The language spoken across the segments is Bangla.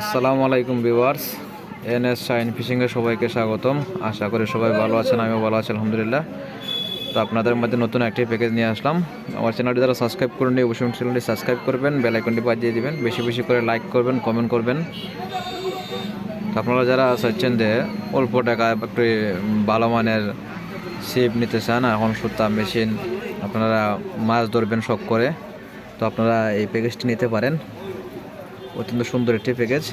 আসসালামু আলাইকুম ভিওয়ার্স এন এস সাইন ফিশিংয়ে সবাইকে স্বাগতম। আশা করি সবাই ভালো আছেন, আমিও ভালো আছি, আলহামদুলিল্লাহ। তো আপনাদের মধ্যে নতুন একটি প্যাকেজ নিয়ে আসলাম। আমার চ্যানেলটি যারা সাবস্ক্রাইব করেন অবশ্যই চ্যানেলটি সাবস্ক্রাইব করবেন বেল আইকনটি বাজিয়ে দিবেন, বেশি বেশি করে লাইক করবেন কমেন্ট করবেন। তো আপনারা যারা চাচ্ছেন যে অল্প টাকা একটু ভালো মানের ছিপ নিতে চান এখন সুতা মেশিন আপনারা মাছ ধরবেন শখ করে, তো আপনারা এই প্যাকেজটি নিতে পারেন। অত্যন্ত সুন্দর একটি প্যাকেজ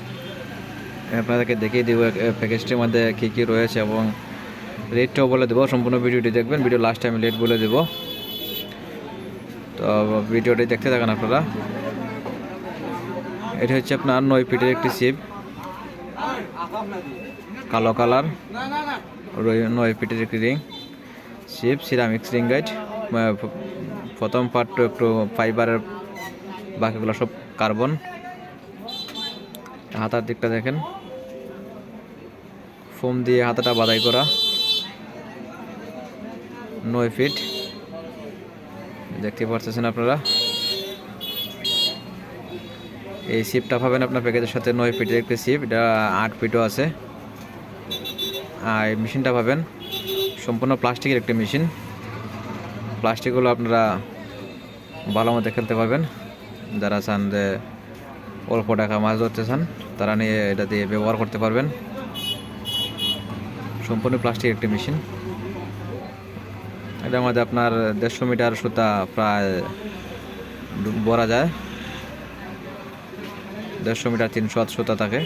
আপনাদেরকে দেখিয়ে দেবো প্যাকেজটির মধ্যে কী কী রয়েছে এবং রেটটাও বলে দেবো। সম্পূর্ণ ভিডিওটি দেখবেন। ভিডিও লাস্ট টাইম রেট বলে দেবো। তো, ভিডিওটি দেখতে থাকেন আপনারা। এটি হচ্ছে আপনার নয় ফিটের একটি সিপ কালো কালার। নয় ফিটের একটি রিং। সিপ সিরামিক্স রিং গাইড প্রথম পার্টটা একটু ফাইবারের বাকিগুলো সব কার্বন হাতার দিকটা দেখেন। ফোম দিয়ে হাতাটা বাদাই করা। নয় ফিট। দেখতে পারতেছেন আপনারা? এই সিপটা পাবেন আপনার প্যাকেজের সাথে নয় ফিটের একটি সিপ এটা আট ফিটও আছে। আর এই মেশিনটা পাবেন সম্পূর্ণ প্লাস্টিকের একটি মেশিন। প্লাস্টিকগুলো আপনারা ভালো মতো খেলতে পারবেন। যারা চান যে অল্প টাকা মাছ ধরতে চান, তারা নিয়ে এটা দিয়ে ব্যবহার করতে পারবেন। সম্পূর্ণ প্লাস্টিক একটি মেশিন এটার মধ্যে আপনার দেড়শো মিটার সুতা প্রায় ভরা যায়। দেড়শো মিটার তিনশো হাত সুতা থাকে।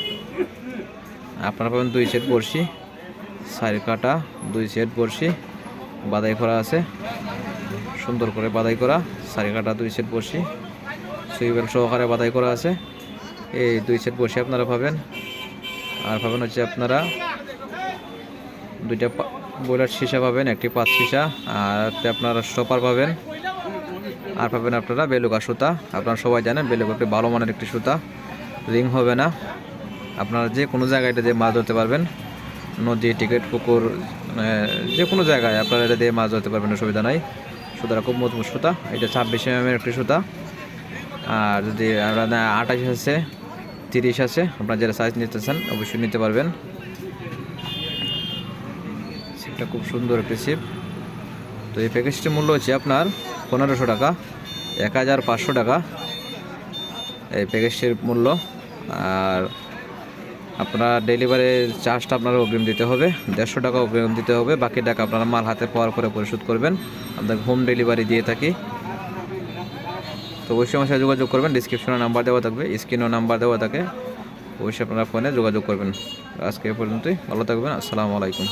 আপনারা পাবেন দুই সেট বড়শি, সাইড কাটা, দুই সেট বড়শি, বাদাই করা আছে। সুন্দর করে বাদাই করা চারি কাটা, দুই সেট বড়শি। সুইবেল সহকারে বাদাই করা আছে। এই দুই সেট বসে আপনারা পাবেন আর পাবেন হচ্ছে আপনারা দুইটা বয়লার সীসা পাবেন একটি পাঁচ সীসা, আর আপনারা স্টপার পাবেন আর পাবেন আপনারা বেলুকা সুতা। আপনারা সবাই জানেন বেলুকা একটি ভালো মানের একটি সুতা। রিং হবে না। আপনারা যে কোনো জায়গায় এটা দিয়ে মাছ ধরতে পারবেন। নদী, টিকিট, পুকুর মানে যে কোনো জায়গায় আপনারা এটা দিয়ে মাছ ধরতে পারবেন, অসুবিধা নাই। সুতরাং খুব মজবুত সুতা। এটা ছাব্বিশ এম একটি সুতা। আর যদি আপনার আঠাশ আছে, তিরিশ আছে, আপনার যারা সাইজ নিতে চান অবশ্যই নিতে পারবেন। সিপটা খুব সুন্দর একটি সিপ তো এই প্যাকেজটির মূল্য হচ্ছে আপনার পনেরোশো টাকা, এক হাজার পাঁচশো টাকা। এই প্যাকেজটির মূল্য। আর আপনার ডেলিভারির চার্জটা আপনার অগ্রিম দিতে হবে, দেড়শো টাকা অগ্রিম দিতে হবে। বাকি টাকা আপনারা মাল হাতে পাওয়ার পরে পরিশোধ করবেন। আপনাদের হোম ডেলিভারি দিয়ে থাকি। তো অবশ্যই আমার সাথে যোগাযোগ করবেন ডিসক্রিপশনে নাম্বার দেওয়া থাকবে স্ক্রিনেও নাম্বার দেওয়া থাকে, অবশ্যই আপনারা ফোনে যোগাযোগ করবেন। আজকে এ পর্যন্তই, ভালো থাকবেন, আসসালামু আলাইকুম।